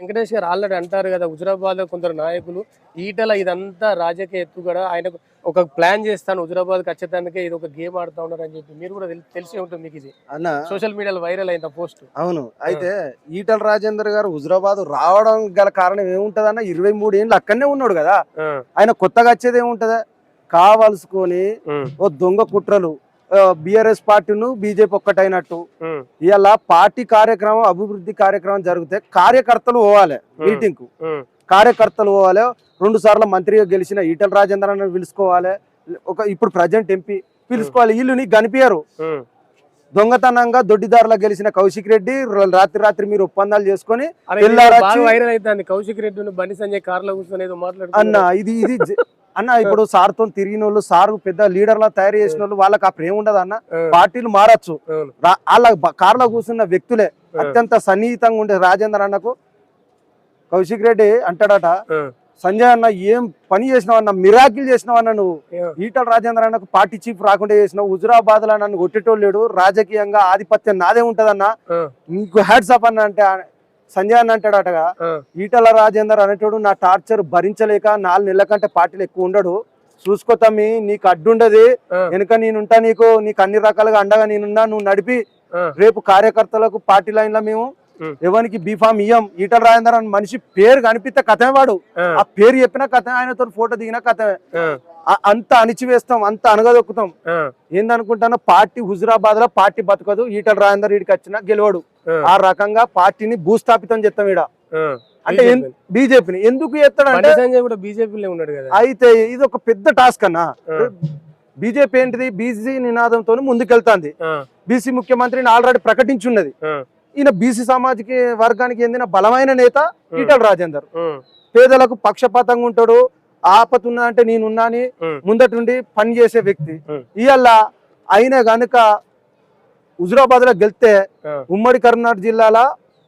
వెంకటేష్ గారు ఆల్రెడీ అంటారు కదా హుజరాబాద్లో కొందరు నాయకులు ఈటల ఇదంతా రాజకీయ ఎత్తుగడ ఆయన ఒక ప్లాన్ చేస్తాను హుజరాబాద్ ఖచ్చితంగా ఇది ఒక గేమ్ ఆడుతా ఉన్నారు అని చెప్పి. మీరు కూడా తెలి- తెలిసే ఉంటుంది మీకు ఇది. అన్న సోషల్ మీడియాలో వైరల్ అయిన పోస్ట్. అవును. అయితే ఈటల రాజేందర్ గారు హుజరాబాద్ రావడం గల కారణం ఏముంటదన్న ఇరవై మూడు ఏళ్ళు అక్కడనే ఉన్నాడు కదా. ఆయన కొత్తగా వచ్చేది ఏముంటదా? కావలసుకొని ఓ దొంగ కుట్రలు బిఆర్ఎస్ పార్టీను బీజేపీ ఒక్కటైనట్టు. ఇలా పార్టీ కార్యక్రమం అభివృద్ధి కార్యక్రమం జరిగితే కార్యకర్తలు పోవాలి మీటింగ్కు కార్యకర్తలు పోవాలి రెండు సార్లు మంత్రిగా గెలిచిన ఈటల రాజేందర్ అని పిలుచుకోవాలి. ఒక ఇప్పుడు ప్రజెంట్ ఎంపీ పిలుచుకోవాలి వీళ్ళు నీకు కనిపించరు దొంగతనంగా దొడ్డిదారులా గెలిచిన కౌశిక్ రెడ్డి రాత్రి రాత్రి మీరు ఒప్పందాలు చేసుకొని వైరల్ అవుతుంది కౌశిక్ రెడ్డి బండి సంజయ్ కార్లో కూర్చొని అన్న ఇది ఇది అన్న ఇప్పుడు సార్తో తిరిగిన వాళ్ళు సార్ పెద్ద లీడర్ లా తయారు చేసిన వాళ్ళు వాళ్ళకి ఆ ప్రేమ ఉండదు అన్న? పార్టీలు మారచ్చు. వాళ్ళ కార్లో కూర్చున్న వ్యక్తులే అత్యంత సన్నిహితంగా ఉండే రాజేందర్ అన్నకు కౌశిక్ రెడ్డి అంటాడట సంజయ్ అన్న ఏం పని చేసినావు అన్న? మిరాకిల్ చేసినావు అన్న నువ్వు. ఈటల రాజేంద్ర అన్నకు పార్టీ చీఫ్ రాకుండా చేసినావు. హుజురాబాద్లో నన్ను కొట్టేటోళ్ళు లేడు. రాజకీయంగా ఆధిపత్యం నాదే ఉంటదన్న. నీకు హ్యాడ్సప్ అన్న అంటే సంజయ్ అన్న అంటాడటగా ఈటల రాజేందర్ అనేటోడు నా టార్చర్ భరించలేక నాలుగు నెలల కంటే పార్టీలు ఎక్కువ ఉండడు. చూసుకో తమ్మి నీకు అడ్డుండదు. వెనుక నేనుంటా నీకు నీకు అన్ని రకాలుగా అండగా నేనున్నా నువ్వు నడిపి. రేపు కార్యకర్తలకు పార్టీ లైన్లో మేము. ఎవరికి బీఫామ్ ఇయ్యం. ఈటల రాజేందర్ అని మనిషి పేరు కనిపిస్తే కథమే వాడు. ఆ, పేరు చెప్పిన కథ ఆయనతో ఫోటో దిగిన కథమే. అంత అణిచివేస్తాం అంత అనగదొక్కుతాం ఏందనుకుంటానో పార్టీ హుజురాబాద్లో పార్టీ బతకదు ఈటల రాజేందర్ ఈడికి వచ్చినా గెలవడు. ఆ, రకంగా పార్టీని భూస్థాపితం చేస్తాం ఆ. అంటే. బీజేపీని. ఎందుకు సంజయ్ కూడా బీజేపీలో ఉన్నాడు కదా. అయితే ఇది ఒక పెద్ద టాస్క్ అన్న. బీజేపీ ఏంటిది? బీసీ నినాదంతో ముందుకెళ్తాంది. బీసీ ముఖ్యమంత్రిని ఆల్రెడీ ప్రకటించున్నది. ఈయన బీసీ సామాజిక వర్గానికి చెందిన బలమైన నేత ఈటల రాజేందర్. పేదలకు పక్షపాతంగా ఉంటాడు. ఆపతున్నా అంటే నేనున్నా అని. ముందటి నుండి పని చేసే వ్యక్తి. ఇవాళ ఆయన గనుక హుజురాబాద్లో గెలిస్తే ఆ, ఉమ్మడి కరీంనగర్ జిల్లాల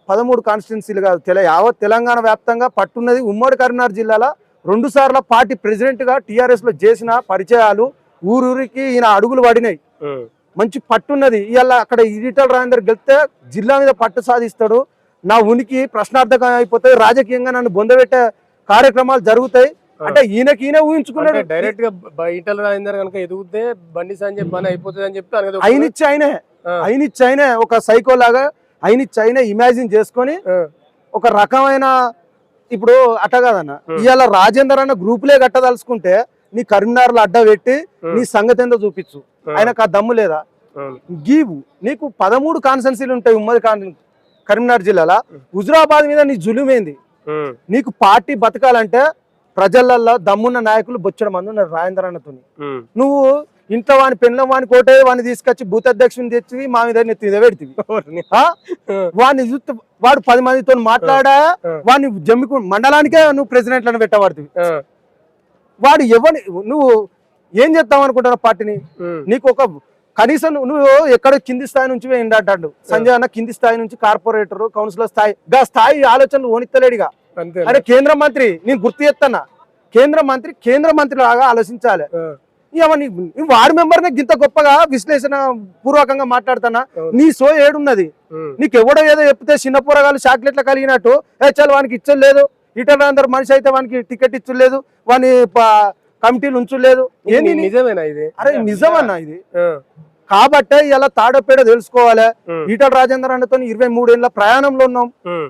పదమూడు కాన్స్టిట్యున్సీలు కాదు తెల యావత్ తెలంగాణ వ్యాప్తంగా పట్టున్నది ఉమ్మడి కరీంనగర్ జిల్లాల రెండు సార్ల పార్టీ ప్రెసిడెంట్గా టిఆర్ఎస్లో చేసిన పరిచయాలు ఊరూరికి ఈయన అడుగులు పడినాయి. మంచి పట్టున్నది. ఇవాళ అక్కడ ఈటల రాజేందర్ గెలిస్తే జిల్లా మీద పట్టు సాధిస్తాడు. నా ఉనికి ప్రశ్నార్థకం అయిపోతాయి రాజకీయంగా నన్ను బొందబెట్టే కార్యక్రమాలు జరుగుతాయి. అంటే ఈయనకి ఈయన ఊహించుకున్నాడు. డైరెక్ట్గా ఈటల రాజేందర్ కనుక ఎదిగితే బండి సంజయ్ పని అయిపోతుంది అని చెప్తే అనగా అయినిచ్చి ఆయనే. ఆ. అయినిచ్చి ఆయనే ఒక సైకో లాగా అయినిచ్చి ఆయనే ఇమాజిన్ చేసుకొని ఒక రకమైన ఇప్పుడు అట్ట కాదన్న. ఇవాళ రాజేందర్ అన్న గ్రూపులే కట్టదలుచుకుంటే నీ కరీంనగర్లో అడ్డ పెట్టి. నీ సంగతి ఏందో చూపించు ఆయనకు ఆ దమ్ము లేదా. గీవు నీకు పదమూడు కాన్సెన్సీలు ఉంటాయి ఉమ్మడి కరీంనగర్ జిల్లాలో. హుజురాబాద్ మీద నీ జులుమేంది. నీకు పార్టీ బతకాలంటే ప్రజలల్లో దమ్మున్న నాయకులు బొచ్చడం మంది ఉన్నారు రాజేంద్ర అన్నతోని ఉం. నువ్వు ఇంట్లో వాని పెళ్ళం వాని కోటే వాని తీసుకొచ్చి బూత్ అధ్యక్షుని తెచ్చి మా మీద నెత్తి? ఆ, వాడిని చూస్తే వాడు పది మందితో మాట్లాడా. వాడిని జమ్మికు మండలానికే నువ్వు ప్రెసిడెంట్లను పెట్టబడుతుంది ఆ, వాడు ఎవరిని నువ్వు ఏం చేస్తావు అనుకుంటున్నావు పార్టీని. నీకు ఒక కనీసం నువ్వు- ఎక్కడ కింది స్థాయి నుంచి అంటాడు. సంజయ్ అన్న కింది స్థాయి నుంచి కార్పొరేటర్ కౌన్సిలర్ స్థాయి గా స్థాయి ఆలోచనలు ఓనిత్తలేడుగా. అరే కేంద్ర మంత్రి నేను గుర్తు చేస్తానా కేంద్ర మంత్రి కేంద్ర మంత్రి లాగా ఆలోచించాలి ఆ, ఏమో నీ నీ వార్డు మెంబర్ గింత గొప్పగా విశ్లేషణ పూర్వకంగా మాట్లాడుతానా అవును. నీ సో ఏడున్నది. నీకు ఎవడో ఏదో చెప్తే చిన్న పూరగాలు చాక్లెట్లు కలిగినట్టు ఏ చల్ వానికి ఇచ్చలేదు. ఇటల్ అందరు మనిషి అయితే వానికి టికెట్ ఇచ్చలేదు. వాని కమిటీలు ఉంచలేదు. ఏంది నిజమేనా ఇది? అరే నిజమన్నా ఇది. కాబట్టే ఇలా తాడపేడ తెలుసుకోవాలి. ఈటల రాజేందర్ అన్నతో ఇరవై మూడేళ్ళ ప్రయాణంలో ఉన్నాం.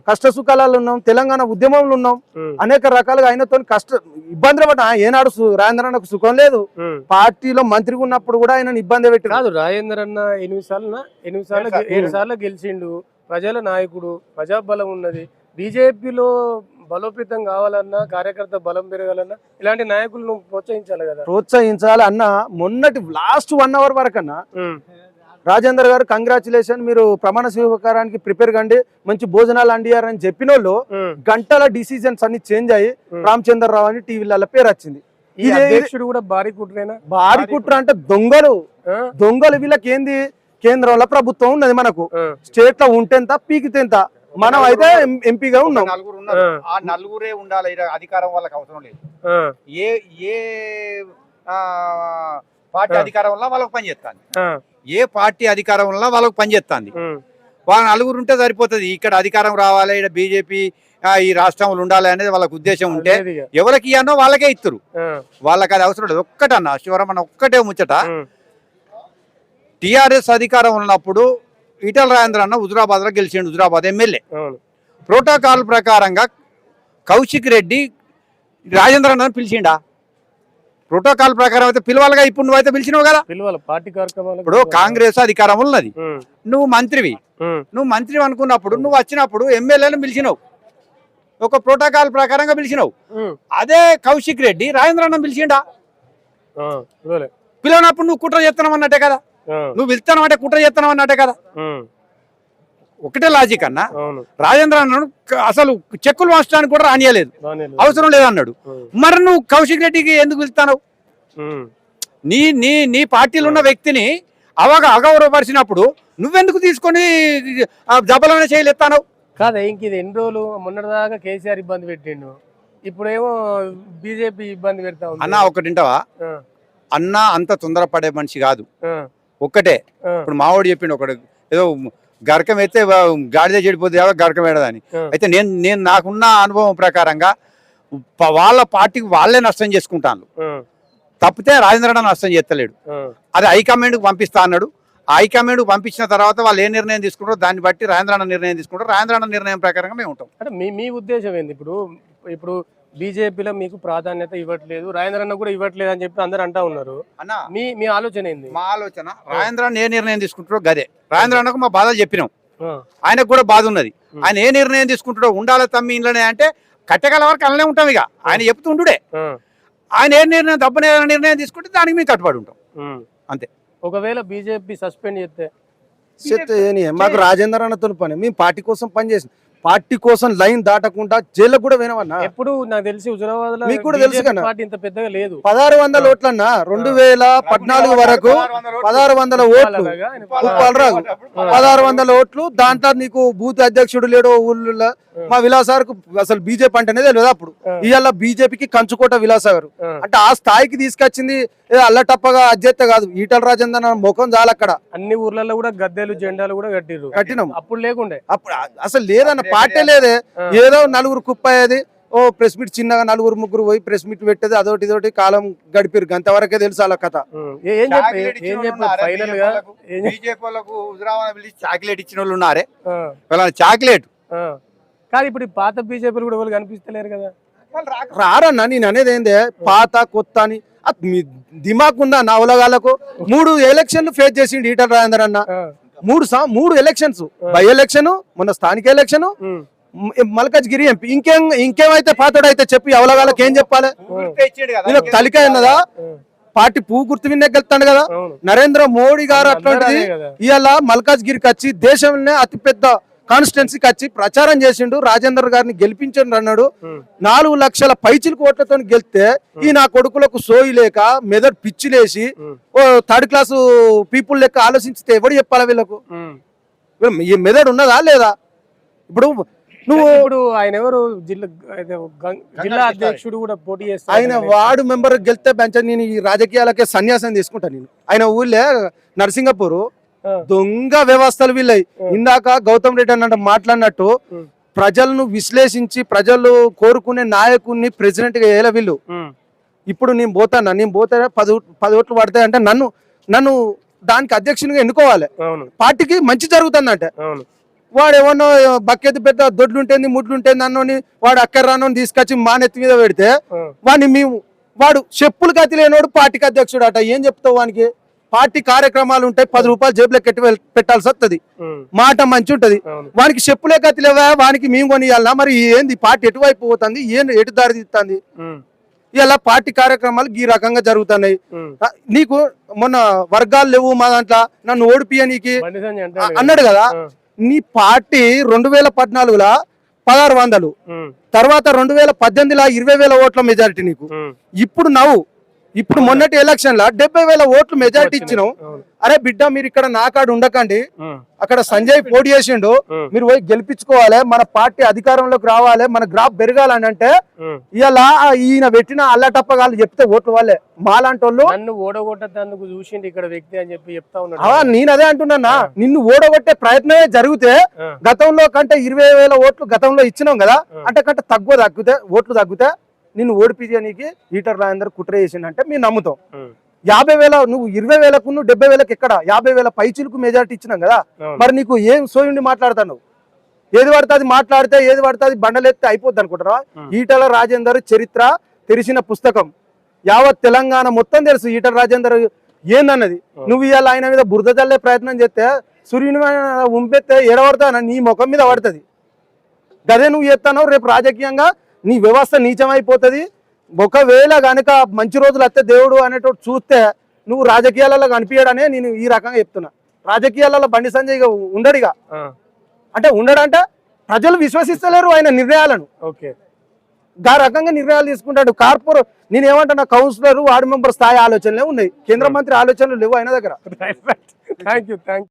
కష్ట సుఖాలలో ఉన్నాం తెలంగాణ ఉద్యమంలో ఉన్నాం. అనేక రకాలుగా ఆయనతో కష్ట ఇబ్బందులు పడ్డా ఏనాడు రాజేంద్ర అన్నకు సుఖం లేదు. పార్టీలో మంత్రిగా ఉన్నప్పుడు కూడా ఆయన ఇబ్బంది పెట్టి కాదు రాజేందర్ అన్న ఎనిమిది సార్లు ఎనిమిది సార్లు. ఏడు సార్లు గెలిచిండు ప్రజల నాయకుడు ప్రజాబలం ఉన్నది బీజేపీలో బలోపేతం కావాలన్నా కార్యకర్త బలం పెరగాలన్నా ఇలాంటి నాయకులు నువ్వు ప్రోత్సహించాలి కదా ప్రోత్సహించాలి అన్న మొన్నటి లాస్ట్ వన్ అవర్ వరకు అన్న ఉం. రాజేందర్ గారు కంగ్రాచులేషన్ మీరు ప్రమాణ స్వీకారానికి ప్రిపేర్ కండి మంచి భోజనాలు అండియారని చెప్పిన వాళ్ళు. గంటల డిసిజన్స్ అన్ని చేంజ్ అయ్యి ఉం. రామచంద్ర రావు అని టీవీలలో పేరు వచ్చింది అధ్యక్షుడు కూడా భారీ కుట్రేనా భారీ కుట్ర అంటే దొంగలు? దొంగలు వీళ్ళకి ఏంది కేంద్రంలో ప్రభుత్వం ఉన్నది మనకు. స్టేట్లో ఉంటేంత పీకితేంత మనం అయితే ఎంపీగా ఉన్నాం నలుగురు ఉన్నారు ఆ. నలుగురే ఉండాలి అధికారం వాళ్ళకి అవసరం లేదు. ఏ ఏ పార్టీ. అధికారం వల్ల వాళ్ళకి పని చేస్తాను. ఏ పార్టీ అధికారం వల్ల వాళ్ళకి పని చేస్తాంది. వాళ్ళ నలుగురు ఉంటే సరిపోతుంది ఇక్కడ అధికారం రావాలి ఇక్కడ బీజేపీ ఈ రాష్ట్రంలో ఉండాలి అనేది వాళ్ళకి ఉద్దేశం ఉంటే. ఎవరికి ఇయ్యానో వాళ్ళకే ఇస్తారు వాళ్ళకి అది అవసరం లేదు ఒక్కటన్నా శివరమణ ఒక్కటే ముచ్చట టిఆర్ఎస్ అధికారం ఉన్నప్పుడు ఈటల రాజేంద్ర అన్న హుజురాబాద్లో గెలిచిండు హుజురాబాద్ ఎమ్మెల్యే. ప్రోటోకాల్ ప్రకారంగా కౌశిక్ రెడ్డి రాజేంద్ర అన్న పిలిచిండా? ప్రోటోకాల్ ప్రకారం అయితే పిలవాలిగా ఇప్పుడు నువ్వైతే పిలిచినావు కదా? పిలవాలి పార్టీ కార్యక్రమాలు ఇప్పుడు కాంగ్రెస్ అధికారం ఉన్నది. నువ్వు మంత్రివి. నువ్వు మంత్రి అనుకున్నప్పుడు నువ్వు వచ్చినప్పుడు ఎమ్మెల్యేలను పిలిచినావు. ఒక ప్రోటోకాల్ ప్రకారంగా పిలిచినావు. అదే కౌశిక్ రెడ్డి రాజేంద్ర అన్న పిలిచిండా. పిలవనప్పుడు నువ్వు కుట్ర చేస్తున్నావు అన్నట్టే కదా? నువ్వు వెళ్తావు అంటే కుట్ర చేస్తున్నావు అన్నట్టే కదా. ఒకటే లాజిక్ అన్న. అవును. రాజేంద్ర అన్నాడు అసలు చెక్కులు మార్చడానికి కూడా రానియలేదు. అవసరం లేదన్నాడు. మరి నువ్వు కౌశిక్ రెడ్డికి ఎందుకు వెళ్తావు ఉమ్, నీ నీ నీ పార్టీలో ఉన్న వ్యక్తిని అవగా అగౌరవపరిచినప్పుడు నువ్వెందుకు తీసుకొని జబలమైన చేయలు ఎత్తాను కాదే ఇంక ఇది ఎన్ని రోజులు? మొన్నటిదాకా కేసీఆర్ ఇబ్బంది పెట్టిండు. ఇప్పుడేమో బీజేపీ ఇబ్బంది పెడతా ఉంది. అన్న ఒకటింటావా అన్న అంత తొందరపడే మనిషి కాదు. ఒక్కటే. ఇప్పుడు మావాడు చెప్పిండు ఒకడు ఏదో గరకం అయితే గాడిద చెడిపోతే గరకం వేడదని. అయితే నేను నేను నాకున్న అనుభవం ప్రకారంగా వాళ్ళ పార్టీకి వాళ్ళే నష్టం చేసుకుంటాను తప్పితే రాజేంద్ర నష్టం చేస్తలేడు. అది హైకమాండ్కి పంపిస్తా అన్నాడు. ఆ హైకమాండ్కి పంపించిన తర్వాత వాళ్ళు ఏ నిర్ణయం తీసుకుంటారో దాన్ని బట్టి రాజేంద్రన్న నిర్ణయం తీసుకుంటారు రాజేంద్రన్న నిర్ణయం ప్రకారంగా మేము ఉంటాం. అంటే మీ మీ ఉద్దేశం ఏంది ఇప్పుడు? ఇప్పుడు బీజేపీలో మీకు ప్రాధాన్యత ఇవ్వట్లేదు రాజేంద్రన్న కూడా ఇవ్వట్లేదు అని చెప్పి అందరు అంటా ఉన్నారు. అన్న మీ మీ ఆలోచన ఏంది? మా ఆలోచన రాజేంద్రన్న ఏ నిర్ణయం తీసుకుంటారో గదే. రాజేంద్రన్నకు మా బాధలు చెప్పినాం. ఆయనకు కూడా బాధ ఉన్నది. ఆయన ఏ నిర్ణయం తీసుకుంటాడో ఉండాలి తమ్మి ఇంట్లోనే అంటే కట్టగల వరకు అలానే ఉంటాం ఇక. ఆయన చెప్తుండుడే ఆయన ఏ నిర్ణయం దబ్బనే నిర్ణయం తీసుకుంటే దానికి మేము కట్టుబడి ఉంటాం. అంతే. ఒకవేళ బీజేపీ సస్పెండ్ చేస్తే ఏని మాకు రాజేంద్ర అన్నతో పని. మేము పార్టీ కోసం పనిచేసిన పార్టీ కోసం లైన్ దాటకుండా జైల్లో కూడా వినవన్నా ఎప్పుడు నాకు తెలిసి హుజరాబాద్లో మీకు కూడా తెలుసు కదా. పార్టీ ఇంత పెద్దగా లేదు. పదహారు వందల ఓట్లన్నా రెండు వేల పద్నాలుగు వరకు పదహారు వందల ఓట్లు. ఉప్పాలరావు పదహారు వందల ఓట్లు. దాంట్లో నీకు బూత్ అధ్యక్షుడు లేడు ఊళ్ళో మా విలాసాలకు అసలు బీజేపీ అంటేనే తెలియదు అప్పుడు. ఇవాళ బీజేపీకి కంచుకోట విలాసాగరు. అంటే ఆ స్థాయికి తీసుకొచ్చింది ఏ అల్లటప్పగా అధ్యత్త కాదు. ఈటల రాజేంద్ర ముఖం చాలు అక్కడ. అన్ని ఊర్లలో కూడా గద్దెలు జెండాలు కూడా కట్టిర్రు. కట్టినాం. అప్పుడు లేకుండే. అప్పుడు అసలు లేదన్న పార్టీ లేదే. ఏదో నలుగురు కుప్ప అయ్యేది. ఓ ప్రెస్ మీట్ చిన్నగా నలుగురు ముగ్గురు పోయి ప్రెస్ మీట్ పెట్టేది అదొకటి ఇదొకటి కాలం గడిపిరు అంతవరకే తెలుసు వాళ్ళ కథ. ఏ- చెప్పి చాక్లెట్ ఇచ్చిన వాళ్ళు ఉన్నారే. వాళ్ళ చాక్లెట్. ఆ. కాదు ఇప్పుడు పాత బీజేపీలు కూడా ఎవరు కనిపిస్తలేరు కదా? రారన్న నేను అనేది ఏందే? పాత కొత్త అని మీ దిమాగ్ ఉందా నా ఉలగాలకు మూడు ఎలక్షన్లు ఫేస్ చేసిండు ఈటల రాజేందర్ అన్న. మూడు సా మూడు ఎలక్షన్స్. బై ఎలక్షన్ మొన్న స్థానిక ఎలక్షన్ మల్కజ్గిరి ఎంపీ. ఇంకేం ఇంకేమైతే పాతడైతే చెప్పి అవలగాలకు ఏం చెప్పాలి? తలికాయ ఉన్నదా? ఉమ్, పార్టీ పువ్వు గుర్తు విన్నే గెలుతాడు కదా? నరేంద్ర మోడీ గారు అట్లాంటిది. ఇవాళ మల్కాజ్గిరికి వచ్చి దేశంలోనే అతిపెద్ద కాన్స్టిట్యున్సీకి వచ్చి ప్రచారం చేసిండు రాజేందర్ గారిని గెలిపించండి అన్నాడు. నాలుగు లక్షల పైచిల కోట్లతో గెలిస్తే ఈ నా కొడుకులకు సోయి లేక మెదడు పిచ్చిలేసి థర్డ్ క్లాస్ పీపుల్ లెక్క ఆలోచించితే ఎవడు చెప్పాలా వీళ్ళకు? ఈ మెదడు ఉన్నదా లేదా? ఇప్పుడు నువ్వు ఇప్పుడు ఆయన ఎవరు? జిల్లా జిల్లా అధ్యక్షుడు కూడా పోటీ చేస్తారు ఆయన వార్డు మెంబర్ గెలిస్తే బెంచ నేను ఈ రాజకీయాలకే సన్యాసం తీసుకుంటాను నేను. ఆయన ఊళ్ళే నరసింగపూర్. దొంగ వ్యవస్థలు వీళ్ళయి. ఇందాక గౌతమ్ రెడ్డి అన్నట్టు మాట్లాడినట్టు. ప్రజలను విశ్లేషించి ప్రజలు కోరుకునే నాయకుడిని ప్రెసిడెంట్గా వేయాలి వీళ్ళు. ఇప్పుడు నేను పోతాను? నేను పోతే పది పది ఓట్లు పడతాయి అంటే నన్ను నన్ను దానికి అధ్యక్షునిగా ఎన్నుకోవాలి. పార్టీకి మంచి జరుగుతుందంటే. అవును. వాడు ఏమన్నా బకెట్ పెద్ద దొడ్లుంటేంది ముడ్లుంటేంది అన్నోని వాడు అక్కడ రానోని తీసుకొచ్చి మా నెత్తి మీద పెడితే వాడిని మేము వాడు చెప్పులు గతి లేనోడు పార్టీకి అధ్యక్షుడు అట. ఏం చెప్తావు వానికి? పార్టీ కార్యక్రమాలు ఉంటాయి పది రూపాయలు జేబులో కట్టి పెట్టాల్సి వస్తుంది ఉమ్, మాట మంచి ఉంటది. వానికి చెప్పులే గతి లేవా? వానికి మేము కొనియాలనా? మరి ఏంది? పార్టీ ఎటువైపు పోతుంది? ఏం ఎటు దారి తీస్తుంది? ఉమ్, ఇలా పార్టీ కార్యక్రమాలు ఈ రకంగా జరుగుతున్నాయి. నీకు మొన్న వర్గాలు లేవు మా దాంట్లో నన్ను ఓడిపియనీకి. అన్నాడు కదా నీ పార్టీ రెండు వేల పద్నాలుగులా పదహారు వందలు. తర్వాత రెండు వేల పద్దెనిమిదిలో ఇరవై వేల ఓట్ల మెజారిటీ నీకు. ఇప్పుడు నవ్వు. ఇప్పుడు మొన్నటి ఎలక్షన్లో డెబ్బై వేల ఓట్లు మెజార్టీ ఇచ్చినాం. అరే బిడ్డ మీరు ఇక్కడ నా కాడ ఉండకండి. అక్కడ సంజయ్ పోటీ చేసిండు. మీరు పోయి గెలిపించుకోవాలి. మన పార్టీ అధికారంలోకి రావాలి. మన గ్రాఫ్ పెరగాలని అంటే. ఇలా ఈయన పెట్టిన అల్లటప్పగాళ్ళు చెప్తే ఓట్లు వాళ్ళే. మాలాంటి వాళ్ళు నన్ను ఓడగొట్టేందుకు చూసిండు ఇక్కడ వ్యక్తి అని చెప్పి చెప్తా ఉన్నాడు. ఆ, నేను అదే అంటున్నా నిన్ను ఓడగొట్టే ప్రయత్నమే జరిగితే గతంలో కంటే ఇరవై వేల ఓట్లు గతంలో ఇచ్చినాం కదా. అంటే కంటే తక్కువ తగ్గితే ఓట్లు తగ్గితే నిన్ను ఓడిపించడానికి ఈటర్ రాజేందర్ కుట్ర చేసిండంటే మేము నమ్ముతాం. యాభై వేల నువ్వు ఇరవై వేలకు నువ్వు డెబ్బై వేలకు ఎక్కడ? యాభై వేల పైచులకు మెజార్టీ ఇచ్చినాం కదా. మరి నీకు ఏం సోయుండి మాట్లాడతాను ఏది పడితే అది మాట్లాడితే ఏది పడితే అది బండలెత్తే అయిపోద్ది అనుకుంటారా. ఈటల రాజేందర్ చరిత్ర తెరిచిన పుస్తకం. యావత్ తెలంగాణ మొత్తం తెలుసు ఈటల రాజేందర్ ఏందన్నది. నువ్వు ఇవాళ ఆయన మీద బురద చల్లే ప్రయత్నం చేస్తే సూర్యుని ఉంపెత్తే ఎడబడతాన నీ ముఖం మీద పడుతుంది. గదే నువ్వు చేస్తావు రేపు రాజకీయంగా నీ వ్యవస్థ నీచమైపోతుంది. ఒకవేళ గనుక మంచి రోజులు వస్తే దేవుడు అనేటోడు చూస్తే నువ్వు రాజకీయాలలో కనిపించడనే నేను ఈ రకంగా చెప్తున్నా. రాజకీయాలలో బండి సంజయ్ ఉండడిగా. ఆ, అంటే ఉండడంటే ప్రజలు విశ్వసిస్తలేరు ఆయన నిర్ణయాలను. ఓకే. గా రకంగా నిర్ణయాలు తీసుకుంటాడు. కార్పొర నేను ఏమంటున్నా కౌన్సిలర్ వార్డు మెంబర్ స్థాయి ఆలోచనలే ఉన్నాయి. కేంద్ర మంత్రి ఆలోచనలు లేవు ఆయన దగ్గర. Thank you thank